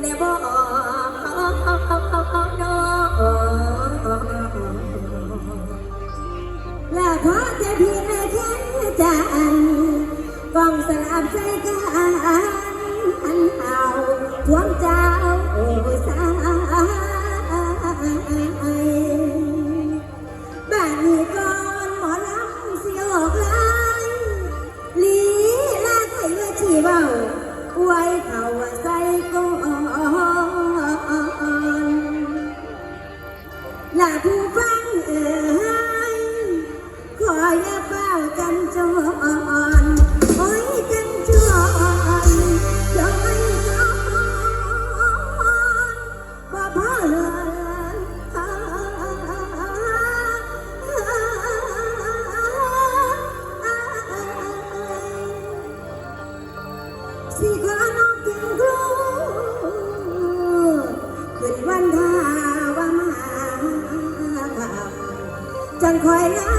แนบอก้องและพอจะพี่นแค่จันองสลับใจกัน 快乐。